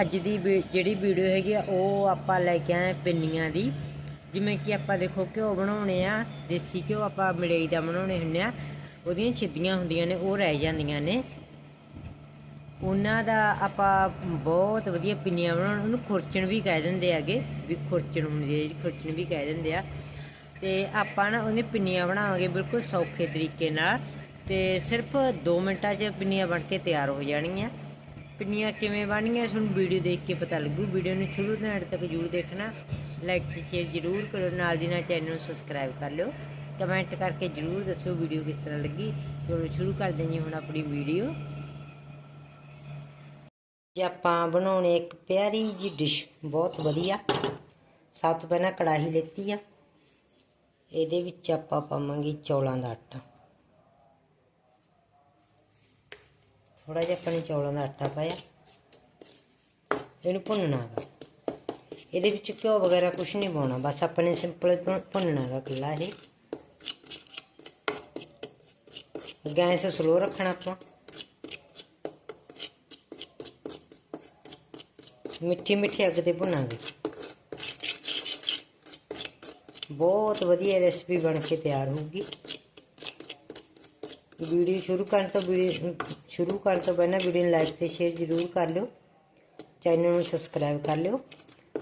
ਅੱਜ ਦੀ ਵੀ- ਜਿਹੜੀ ਵੀਡੀਓ ਹੈਗੀ ਆ, ਉਹ ਆਪਾਂ ਲੈ ਕੇ ਆਏ ਪਿੰਨੀਆਂ ਦੀ। ਜਿਵੇਂ ਕਿ ਆਪਾਂ ਦੇਖੋ ਘਿਓ ਬਣਾਉਣੇ ਆ, ਦੇਸੀ ਘਿਓ ਆਪਾਂ ਮੜਈ ਦਾ ਬਣਾਉਣੇ ਹੁੰਦੇ ਆ, ਉਹਦੀਆਂ ਛਿੱਦੀਆਂ ਹੁੰਦੀਆਂ ਨੇ, ਉਹ ਰਹਿ ਜਾਂਦੀਆਂ ਨੇ। ਉਹਨਾਂ ਦਾ ਆਪਾਂ ਬਹੁਤ ਵਧੀਆ ਪਿੰਨੀਆਂ ਬਣਾਉਣ, ਉਹਨੂੰ ਖੁਰਚਣ ਵੀ ਕਹਿ ਦਿੰਦੇ ਹੈਗੇ, ਵੀ ਖੁਰਚਣ ਹੁੰਦੀ ਹੈ ਜਿਹੜੀ, ਖੁਰਚਣ ਵੀ ਕਹਿ ਦਿੰਦੇ ਆ। ਤੇ ਆਪਾਂ ਨਾ ਉਹਨੇ ਪਿੰਨੀਆਂ ਬਣਾਵਾਂਗੇ ਬਿਲਕੁਲ ਸੌਖੇ ਤਰੀਕੇ ਨਾਲ, ਤੇ ਸਿਰਫ 2 ਮਿੰਟਾਂ 'ਚ ਪਿੰਨੀਆਂ ਬਣ ਕੇ ਤਿਆਰ ਹੋ ਜਾਣਗੀਆਂ। ਪਿੰਨੀਆਂ ਕਿਵੇਂ ਬਣਨੀਆਂ ਤੁਹਾਨੂੰ ਵੀਡੀਓ ਦੇਖ ਕੇ ਪਤਾ ਲੱਗੂ। ਵੀਡੀਓ ਨੂੰ ਸ਼ੁਰੂ ਤੋਂ ਐਂਡ ਤੱਕ ਜ਼ਰੂਰ ਦੇਖਣਾ। ਲਾਈਕ ਤੇ ਸ਼ੇਅਰ ਜ਼ਰੂਰ ਕਰੋ। ਨਾਲ ਦੀ ਨਾਲ ਚੈਨਲ ਨੂੰ ਸਬਸਕ੍ਰਾਈਬ ਕਰ ਲਿਓ। ਕਮੈਂਟ ਕਰਕੇ ਜ਼ਰੂਰ ਦੱਸਿਓ ਵੀਡੀਓ ਕਿਸ ਤਰ੍ਹਾਂ ਲੱਗੀ। ਚਲੋ ਸ਼ੁਰੂ ਕਰ ਦਿੰਦੇ ਹੁਣ ਆਪਣੀ ਵੀਡੀਓ। ਜੇ ਆਪਾਂ ਬਣਾਉਣੇ ਇੱਕ ਪਿਆਰੀ ਜੀ ਡਿਸ਼ ਬਹੁਤ ਵਧੀਆ। ਸਭ ਤੋਂ ਪਹਿਲਾਂ ਕੜਾਹੀ ਲੈਤੀ ਆ। ਇਹਦੇ ਵਿੱਚ ਆਪਾਂ ਪਾਵਾਂਗੇ ਚੌਲਾਂ ਦਾ ਆਟਾ। ਥੋੜਾ ਜਿਹਾ ਆਪਾਂ ਨੇ ਚੌਲਾਂ ਦਾ ਆਟਾ ਪਾਇਆ। ਇਹਨੂੰ ਭੁੰਨਣਾ ਹੈਗਾ ਇਹਦੇ ਵਿੱਚ ਘਿਓ ਵਗੈਰਾ ਕੁਝ ਨਹੀਂ ਪਾਉਣਾ, ਬਸ ਆਪਾਂ ਨੇ ਸਿੰਪਲ ਭੁੰਨਣਾ ਹੈਗਾ ਇਕੱਲਾ ਇਹ। ਗੈਸ ਸਲੋ ਰੱਖਣਾ ਆਪਾਂ। ਮਿੱਠੀ ਮਿੱਠੀ ਅੱਗ ਤੇ ਭੁੰਨਾਂਗੇ। ਬਹੁਤ ਵਧੀਆ ਰੈਸਪੀ ਬਣ ਕੇ ਤਿਆਰ ਹੋਊਗੀ। ਵੀਡੀਓ ਸ਼ੁਰੂ ਕਰਨ ਤੋਂ ਵੀਡੀਓ ਸ਼ੁਰੂ ਕਰਨ ਤੋਂ ਪਹਿਲਾਂ ਵੀਡੀਓ ਨੂੰ ਲਾਈਕ ਤੇ ਸ਼ੇਅਰ ਜ਼ਰੂਰ ਕਰ ਲਿਓ। ਚੈਨਲ ਨੂੰ ਸਬਸਕ੍ਰਾਈਬ ਕਰ ਲਿਓ।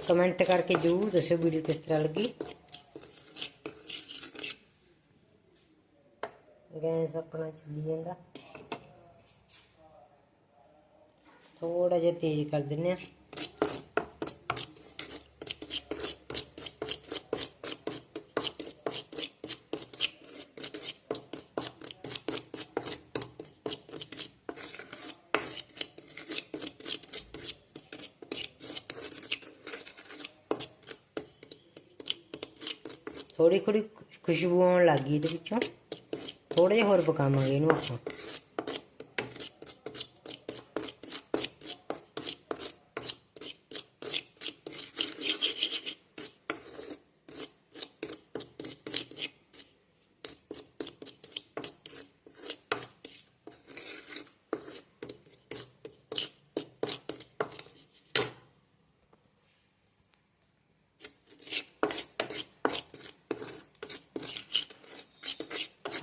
ਕਮੈਂਟ ਕਰਕੇ ਜ਼ਰੂਰ ਦੱਸਿਓ ਵੀਡੀਓ ਕਿਸ ਤਰ੍ਹਾਂ ਲੱਗੀ। ਗੈਸ ਆਪਣਾ ਚੱਲੀ ਜਾਂਦਾ। ਥੋੜਾ ਜਿਹਾ ਤੇਜ਼ ਕਰ ਦਿੰਨੇ ਆ ਥੋੜੀ ਥੋੜੀ ਖੁਸ਼ਬੂ ਆਉਣ ਲੱਗ ਗਈ ਇਹਦੇ ਵਿੱਚੋਂ। ਥੋੜਾ ਜਿਹਾ ਹੋਰ ਪਕਾਵਾਂਗੇ ਇਹਨੂੰ ਆਪਾਂ।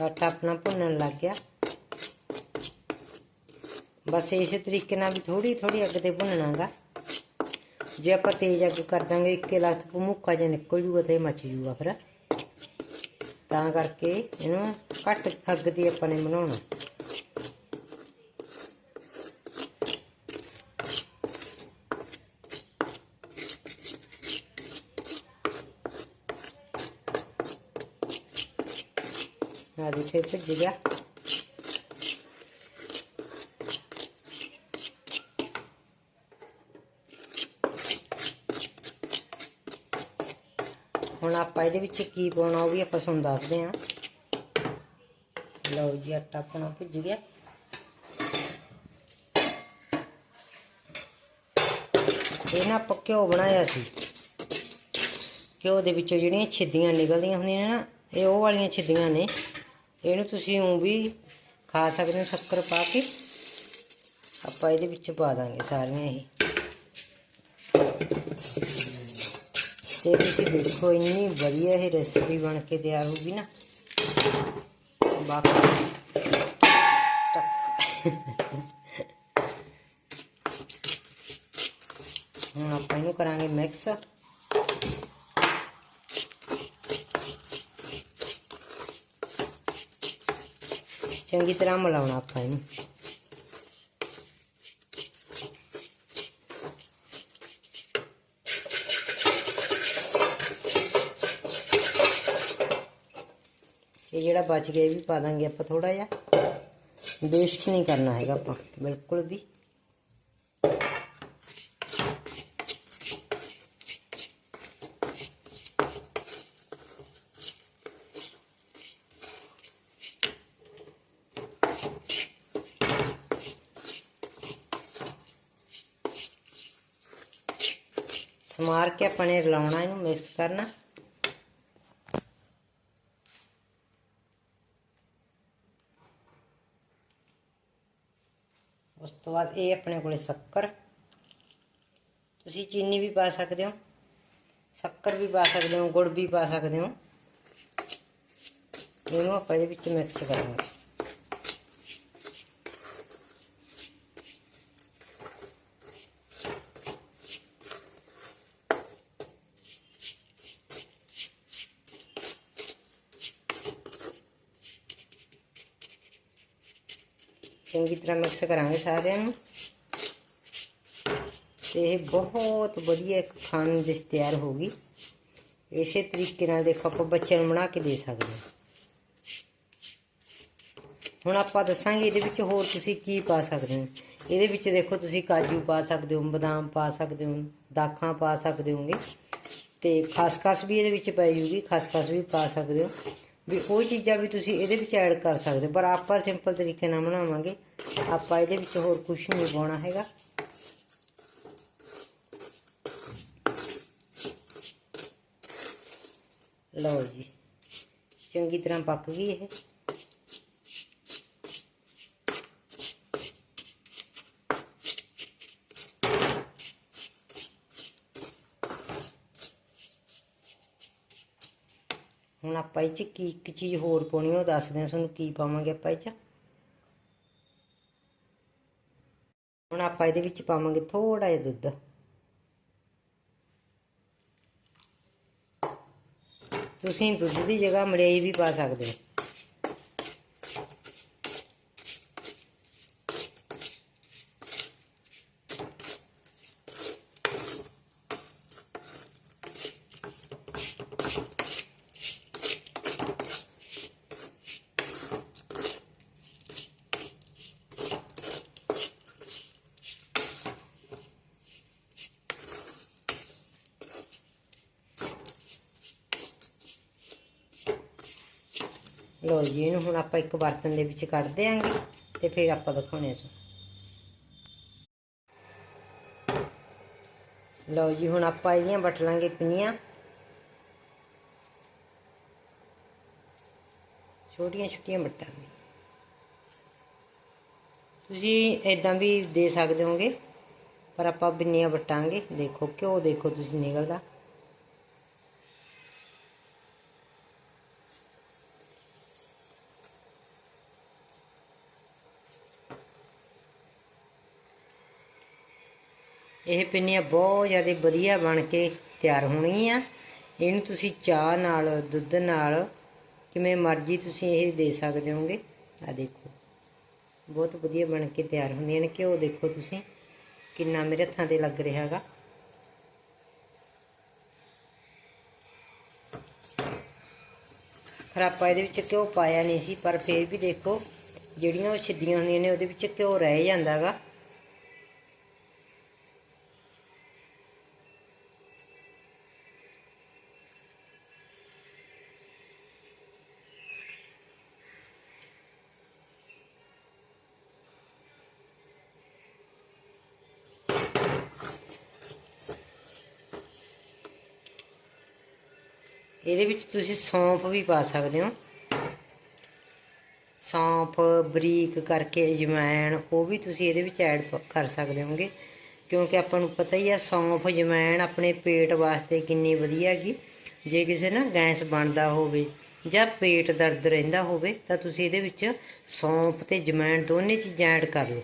ਆਟਾ ਆਪਣਾ ਭੁੰਨਣ ਲੱਗ ਗਿਆ। ਬਸ ਇਸੇ ਤਰੀਕੇ ਨਾਲ ਵੀ ਥੋੜੀ ਥੋੜੀ ਅੱਗ ਤੇ ਭੁੰਨਣਾਗਾ। ਜੇ ਆਪਾਂ ਤੇਜ਼ ਅੱਗ ਕਰ ਦਾਂਗੇ, ਇੱਕੇ ਲੱਖ ਭਮੁੱਕਾ ਜੇ ਨਿਕਲ ਜੂਗਾ ਤੇ ਮੱਚ ਜੂਗਾ ਫਿਰ। ਤਾਂ ਕਰਕੇ ਇਹਨੂੰ ਘੱਟ ਅੱਗ ਤੇ ਆਪਾਂ ਨੇ ਬਣਾਉਣਾ। ਆ ਦੇਖੇ ਭੁੱਜ ਗਿਆ ਹੁਣ ਆਪਾਂ ਇਹਦੇ ਵਿੱਚ ਕੀ ਪਾਉਣਾ ਉਹ ਵੀ ਆਪਾਂ ਤੁਹਾਨੂੰ ਦੱਸਦੇ ਹਾਂ ਲਓ ਜੀ ਆਟਾ ਆਪਣਾ ਭਿੱਜ ਗਿਆ ਇਹ ਨਾ ਆਪਾਂ ਘਿਓ ਬਣਾਇਆ ਸੀ ਘਿਓ ਦੇ ਵਿੱਚੋਂ ਜਿਹੜੀਆਂ ਛਿੱਦੀਆਂ ਨਿਕਲਦੀਆਂ ਹੁੰਦੀਆਂ ਨੇ ਨਾ ਇਹ ਉਹ ਵਾਲੀਆਂ ਛਿੱਦੀਆਂ ਨੇ ਇਹਨੂੰ ਤੁਸੀਂ ਉਂ ਵੀ ਖਾ ਸਕਦੇ ਹੋ, ਸ਼ੱਕਰ ਪਾ ਕੇ। ਆਪਾਂ ਇਹਦੇ ਵਿੱਚ ਪਾ ਦਾਂਗੇ ਸਾਰੀਆਂ ਇਹ। ਤੇ ਤੁਸੀਂ ਦੇਖੋ, ਇੰਨੀ ਵਧੀਆ ਇਹ ਰੈਸਪੀ ਬਣ ਕੇ ਤਿਆਰ ਹੋਊਗੀ ਨਾ। ਬਾਕੀ ਹੁਣ ਆਪਾਂ ਇਹਨੂੰ ਕਰਾਂਗੇ ਮਿਕਸ ਚੰਗੀ ਤਰ੍ਹਾਂ ਮਿਲਾਉਣਾ ਆਪਾਂ ਇਹਨੂੰ। ਇਹ ਜਿਹੜਾ ਬਚ ਗਿਆ ਇਹ ਵੀ ਪਾ ਦਾਂਗੇ ਆਪਾਂ ਥੋੜਾ ਜਿਹਾ। ਵੇਸਟ ਨਹੀਂ ਕਰਨਾ ਹੈਗਾ ਆਪਾਂ, ਬਿਲਕੁਲ ਵੀ। ਸਮਾਰ ਕੇ ਆਪਾਂ ਨੇ ਰਲਾਉਣਾ, ਇਹਨੂੰ ਮਿਕਸ ਕਰਨਾ। ਉਸ ਤੋਂ ਬਾਅਦ ਇਹ ਆਪਣੇ ਕੋਲੇ ਸ਼ੱਕਰ। ਤੁਸੀਂ ਚੀਨੀ ਵੀ ਪਾ ਸਕਦੇ ਹੋ, ਸ਼ੱਕਰ ਵੀ ਪਾ ਸਕਦੇ ਹੋ, ਗੁੜ ਵੀ ਪਾ ਸਕਦੇ ਹੋ। ਇਹਨੂੰ ਆਪਾਂ ਇਹਦੇ ਵਿੱਚ ਮਿਕਸ ਕਰਾਂਗੇ ਚੰਗੀ ਤਰ੍ਹਾਂ ਮਿਕਸ ਕਰਾਂਗੇ ਸਾਰਿਆਂ ਨੂੰ। ਤੇ ਇਹ ਬਹੁਤ ਵਧੀਆ ਇੱਕ ਖਾਣ ਨੂੰ ਡਿਸ਼ ਤਿਆਰ ਗਈ। ਇਸੇ ਤਰੀਕੇ ਨਾਲ ਦੇਖੋ ਆਪਾਂ ਬੱਚਿਆਂ ਨੂੰ ਬਣਾ ਕੇ ਦੇ ਸਕਦੇ ਹਾਂ। ਹੁਣ ਆਪਾਂ ਦੱਸਾਂਗੇ ਇਹਦੇ ਵਿੱਚ ਹੋਰ ਤੁਸੀਂ ਕੀ ਪਾ ਸਕਦੇ ਹੋ। ਇਹਦੇ ਵਿੱਚ ਦੇਖੋ ਤੁਸੀਂ ਕਾਜੂ ਪਾ ਸਕਦੇ ਹੋ, ਬਦਾਮ ਪਾ ਸਕਦੇ ਹੋ, ਦਾਖਾਂ ਪਾ ਸਕਦੇ ਹੋਗੇ। ਤੇ ਖਸਖਸ ਵੀ ਇਹਦੇ ਵਿੱਚ ਪੈ ਜੂਗੀ, ਖਸਖਸ ਵੀ ਪਾ ਸਕਦੇ ਹੋ। ਵੀ ਉਹ ਚੀਜ਼ਾਂ ਵੀ ਤੁਸੀਂ ਇਹਦੇ ਵਿੱਚ ਐਡ ਕਰ ਸਕਦੇ ਹੋ, ਪਰ ਆਪਾਂ ਸਿੰਪਲ ਤਰੀਕੇ ਨਾਲ ਬਣਾਵਾਂਗੇ। ਆਪਾਂ ਇਹਦੇ ਵਿੱਚ ਹੋਰ ਕੁਝ ਨਹੀਂ ਪਾਉਣਾ ਹੈਗਾ। ਲਓ ਜੀ, ਚੰਗੀ ਤਰ੍ਹਾਂ ਪੱਕ ਗਈ ਇਹ। ਹੁਣ ਆਪਾਂ ਇਹ ਚ ਕੀ, ਇੱਕ ਚੀਜ਼ ਹੋਰ ਪਾਉਣੀ, ਉਹ ਦੱਸਦੇ ਹਾਂ ਤੁਹਾਨੂੰ ਕੀ ਪਾਵਾਂਗੇ ਆਪਾਂ ਇਹ ਚ। ਹੁਣ ਆਪਾਂ ਇਹਦੇ ਵਿੱਚ ਪਾਵਾਂਗੇ ਥੋੜਾ ਜਿਹਾ ਦੁੱਧ। ਤੁਸੀਂ ਦੁੱਧ ਦੀ ਜਗ੍ਹਾ ਮਲਾਈ ਵੀ ਪਾ ਸਕਦੇ ਹੋ। ਲਓ ਜੀ ਇਹਨੂੰ, ਹੁਣ ਆਪਾਂ ਇੱਕ ਬਰਤਨ ਦੇ ਵਿੱਚ ਕੱਢ ਦਿਆਂਗੇ ਤੇ ਫਿਰ ਆਪਾਂ ਦਿਖਾਉਣੇ ਸੋ। ਲਓ ਜੀ, ਹੁਣ ਆਪਾਂ ਇਹਦੀਆਂ ਵੱਟ ਲਾਂਗੇ ਪਿੰਨੀਆਂ। ਛੋਟੀਆਂ ਛੋਟੀਆਂ ਵੱਟਾਂਗੇ ਤੁਸੀਂ ਇਦਾਂ ਵੀ ਦੇ ਸਕਦੇ ਹੋਗੇ, ਪਰ ਆਪਾਂ ਬਿੰਨੀਆਂ ਵਟਾਂਗੇ ਦੇਖੋ, ਘਿਓ ਦੇਖੋ ਤੁਸੀਂ ਨਿਕਲਦਾ। ਇਹ ਪਿੰਨੀਆਂ ਬਹੁਤ ਜ਼ਿਆਦਾ ਵਧੀਆ ਬਣ ਕੇ ਤਿਆਰ ਹੋਣਗੀਆਂ। ਇਹਨੂੰ ਤੁਸੀਂ ਚਾਹ ਨਾਲ, ਦੁੱਧ ਨਾਲ, ਕਿਵੇਂ ਮਰਜ਼ੀ ਤੁਸੀਂ ਇਹ ਦੇ ਸਕਦੇ ਹੋਗੇ ਆ ਦੇਖੋ, ਬਹੁਤ ਵਧੀਆ ਬਣ ਕੇ ਤਿਆਰ ਹੁੰਦੀਆਂ ਨੇ। ਘਿਓ ਦੇਖੋ ਤੁਸੀਂ, ਕਿੰਨਾ ਮੇਰੇ ਹੱਥਾਂ ਤੇ ਲੱਗ ਰਿਹਾ ਹੈਗਾ। ਫਿਰ ਆਪਾਂ ਇਹਦੇ ਵਿੱਚ ਘਿਓ ਪਾਇਆ ਨਹੀਂ ਸੀ, ਪਰ ਫਿਰ ਵੀ ਦੇਖੋ, ਜਿਹੜੀਆਂ ਉਹ ਛਿੱਦੀਆਂ ਹੁੰਦੀਆਂ ਨੇ, ਉਹਦੇ ਵਿੱਚ ਘਿਓ ਰਹਿ ਜਾਂਦਾ ਹੈਗਾ। ਇਹਦੇ ਵਿੱਚ ਤੁਸੀਂ ਸੌਂਫ ਵੀ ਪਾ ਸਕਦੇ ਹੋ। ਸੌਂਫ, ਬਰੀਕ ਕਰਕੇ ਅਜਵਾਇਣ, ਉਹ ਵੀ ਤੁਸੀਂ ਇਹਦੇ ਵਿੱਚ ਐਡ ਕਰ ਸਕਦੇ ਹੋਗੇ ਕਿਉਂਕਿ ਆਪਾਂ ਨੂੰ ਪਤਾ ਹੀ ਆ, ਸੌਂਫ, ਅਜਵਾਇਣ ਆਪਣੇ ਪੇਟ ਵਾਸਤੇ ਕਿੰਨੀ ਵਧੀਆ ਹੈਗੀ ਜੇ ਕਿਸੇ ਨਾ ਗੈਸ ਬਣਦਾ ਹੋਵੇ ਜਾਂ ਪੇਟ ਦਰਦ ਰਹਿੰਦਾ ਹੋਵੇ, ਤਾਂ ਤੁਸੀਂ ਇਹਦੇ ਵਿੱਚ ਸੌਂਫ ਤੇ ਅਜਵਾਇਣ ਦੋਨੇ ਚੀਜ਼ਾਂ ਐਡ ਕਰ ਲਓ।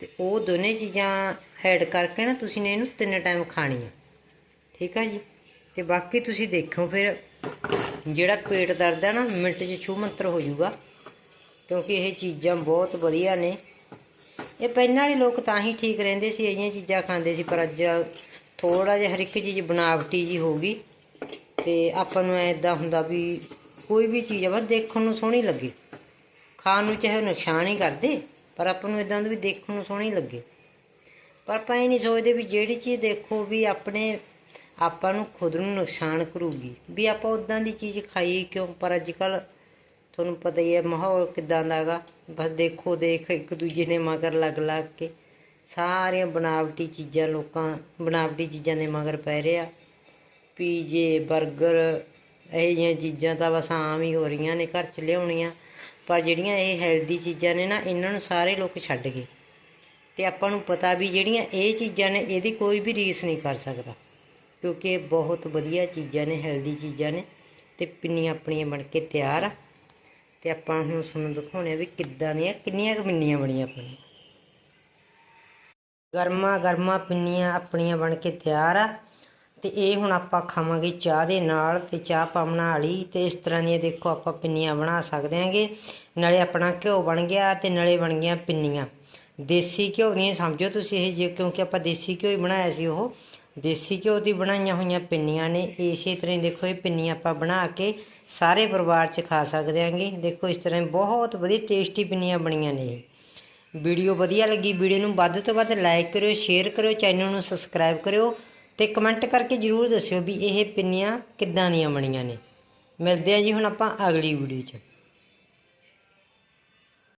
ਤੇ ਉਹ ਦੋਨੇ ਚੀਜ਼ਾਂ ਐਡ ਕਰਕੇ ਨਾ ਤੁਸੀਂ ਨੇ ਇਹਨੂੰ ਤਿੰਨ ਟਾਈਮ ਖਾਣੀ ਆ ਠੀਕ ਆ ਜੀ? ਤੇ ਬਾਕੀ ਤੁਸੀਂ ਦੇਖੋ ਫਿਰ ਜਿਹੜਾ ਪੇਟ ਦਰਦ ਹੈ ਨਾ, ਮਿੰਟ 'ਚ ਛੂ ਮੰਤਰ ਹੋ ਜਾਊਗਾ। ਕਿਉਂਕਿ ਇਹ ਚੀਜ਼ਾਂ ਬਹੁਤ ਵਧੀਆ ਨੇ। ਇਹ ਪਹਿਲਾਂ ਵਾਲੇ ਲੋਕ ਤਾਂ ਹੀ ਠੀਕ ਰਹਿੰਦੇ ਸੀ ਇਹੀਆਂ ਚੀਜ਼ਾਂ ਖਾਂਦੇ ਸੀ, ਪਰ ਅੱਜ ਥੋੜਾ ਜਿਹਾ ਹਰ ਇੱਕ ਚੀਜ਼ ਬਣਾਵਟੀ ਜੀ ਹੋ ਗਈ। ਤੇ ਆਪਾਂ ਨੂੰ ਐਦਾਂ ਹੁੰਦਾ ਵੀ ਕੋਈ ਵੀ ਚੀਜ਼ ਆ, ਬਸ ਦੇਖਣ ਨੂੰ ਸੋਹਣੀ ਲੱਗੇ। ਖਾਣ ਨੂੰ ਚਾਹੇ ਨੁਕਸਾਨ ਹੀ ਕਰਦੇ, ਪਰ ਆਪਾਂ ਨੂੰ ਇਦਾਂ ਦਾ ਵੀ ਦੇਖਣ ਨੂੰ ਸੋਹਣੀ ਲੱਗੇ। ਪਰ ਆਪਾਂ ਇਹ ਨਹੀਂ ਸੋਚਦੇ ਵੀ ਜਿਹੜੀ ਚੀਜ਼ ਦੇਖੋ ਵੀ ਆਪਣੇ ਆਪਾਂ ਨੂੰ ਖੁਦ ਨੂੰ ਨੁਕਸਾਨ ਕਰੂਗੀ। ਵੀ ਆਪਾਂ ਉਦਾਂ ਦੀ ਚੀਜ਼ ਖਾਈਏ ਕਿਉਂ? ਪਰ ਅੱਜ ਕੱਲ ਤੁਹਾਨੂੰ ਪਤਾ ਹੀ ਹੈ, ਮਾਹੌਲ ਕਿਦਾਂ ਦਾ ਹੈਗਾ। ਬਸ ਦੇਖੋ, ਦੇਖ, ਇੱਕ ਦੂਜੇ ਦੇ ਮਗਰ ਲੱਗ ਲੱਗ ਕੇ ਸਾਰੀਆਂ ਬਣਾਵਟੀ ਚੀਜ਼ਾਂ ਲੋਕਾਂ, ਬਣਾਵਟੀ ਚੀਜ਼ਾਂ ਦੇ ਮਗਰ ਪੈ ਰਿਹਾ। ਪੀਜੇ 버ਗਰ ਇਹ ਜਿਹੀਆਂ ਚੀਜ਼ਾਂ ਤਾਂ ਬਸ ਆਮ ਹੀ ਹੋ ਰਹੀਆਂ ਨੇ, ਘਰ ਚ ਲਿਆਉਣੀਆਂ। ਪਰ ਜਿਹੜੀਆਂ ਇਹ ਹੈਲਦੀ ਚੀਜ਼ਾਂ ਨੇ ਨਾ, ਇਹਨਾਂ ਨੂੰ ਸਾਰੇ ਲੋਕ ਛੱਡ ਗਏ। ਤੇ ਆਪਾਂ ਨੂੰ ਪਤਾ ਵੀ ਜਿਹੜੀਆਂ ਇਹ ਚੀਜ਼ਾਂ ਨੇ, ਇਹਦੀ ਕੋਈ ਵੀ ਰੀਸ ਨਹੀਂ ਕਰ ਸਕਦਾ। ਕਿਉਂਕਿ ਇਹ ਬਹੁਤ ਵਧੀਆ ਚੀਜ਼ਾਂ ਨੇ ਹੈਲਦੀ ਚੀਜ਼ਾਂ ਨੇ ਤੇ ਪਿੰਨੀਆਂ ਆਪਣੀਆਂ ਬਣ ਕੇ ਤਿਆਰ ਆ। ਤੇ ਆਪਾਂ ਹੁਣ ਤੁਹਾਨੂੰ ਦਿਖਾਉਣੇ ਆ ਵੀ ਕਿੱਦਾਂ ਦੀਆਂ, ਕਿੰਨੀਆਂ ਕੁ ਪਿੰਨੀਆਂ ਬਣੀਆਂ ਆਪਣੀਆਂ ਗਰਮਾ ਗਰਮਾ ਪਿੰਨੀਆਂ ਆਪਣੀਆਂ ਬਣ ਕੇ ਤਿਆਰ ਆ। ਤੇ ਇਹ ਹੁਣ ਆਪਾਂ ਖਾਵਾਂਗੇ ਚਾਹ ਦੇ ਨਾਲ ਤੇ ਚਾਹ ਆਪਾਂ ਬਣਾ ਲਈ ਤੇ ਇਸ ਤਰ੍ਹਾਂ ਦੀਆਂ ਦੇਖੋ ਆਪਾਂ ਪਿੰਨੀਆਂ ਬਣਾ ਸਕਦੇ ਹਾਂਗੇ। ਨਾਲੇ ਆਪਣਾ ਘਿਓ ਬਣ ਗਿਆ ਤੇ ਨਾਲੇ ਬਣ ਗਈਆਂ ਪਿੰਨੀਆਂ। ਦੇਸੀ ਘਿਓ ਦੀਆਂ ਸਮਝੋ ਤੁਸੀਂ ਇਹ ਜੇ, ਕਿਉਂਕਿ ਆਪਾਂ ਦੇਸੀ ਘਿਓ ਹੀ ਬਣਾਇਆ ਸੀ ਉਹ। ਦੇਸੀ ਘਿਓ ਦੀ ਬਣਾਈਆਂ ਹੋਈਆਂ ਪਿੰਨੀਆਂ ਨੇ। ਇਸੇ ਤਰ੍ਹਾਂ ਹੀ ਦੇਖੋ, ਇਹ ਪਿੰਨੀਆਂ ਆਪਾਂ ਬਣਾ ਕੇ ਸਾਰੇ ਪਰਿਵਾਰ 'ਚ ਖਾ ਸਕਦੇ ਹਾਂਗੇ। ਦੇਖੋ, ਇਸ ਤਰ੍ਹਾਂ ਬਹੁਤ ਵਧੀਆ ਟੇਸਟੀ ਪਿੰਨੀਆਂ ਬਣੀਆਂ ਨੇ। ਇਹ ਵੀਡੀਓ ਵਧੀਆ ਲੱਗੀ, ਵੀਡੀਓ ਨੂੰ ਵੱਧ ਤੋਂ ਵੱਧ ਲਾਈਕ ਕਰਿਓ, ਸ਼ੇਅਰ ਕਰਿਓ, ਚੈਨਲ ਨੂੰ ਸਬਸਕ੍ਰਾਈਬ ਕਰਿਓ ਤੇ ਕਮੈਂਟ ਕਰਕੇ ਜਰੂਰ ਦੱਸਿਓ ਵੀ ਇਹ ਪਿੰਨੀਆਂ ਕਿੱਦਾਂ ਦੀਆਂ ਬਣੀਆਂ ਨੇ। ਮਿਲਦੇ ਆ ਜੀ ਹੁਣ ਆਪਾਂ ਅਗਲੀ ਵੀਡੀਓ 'ਚ।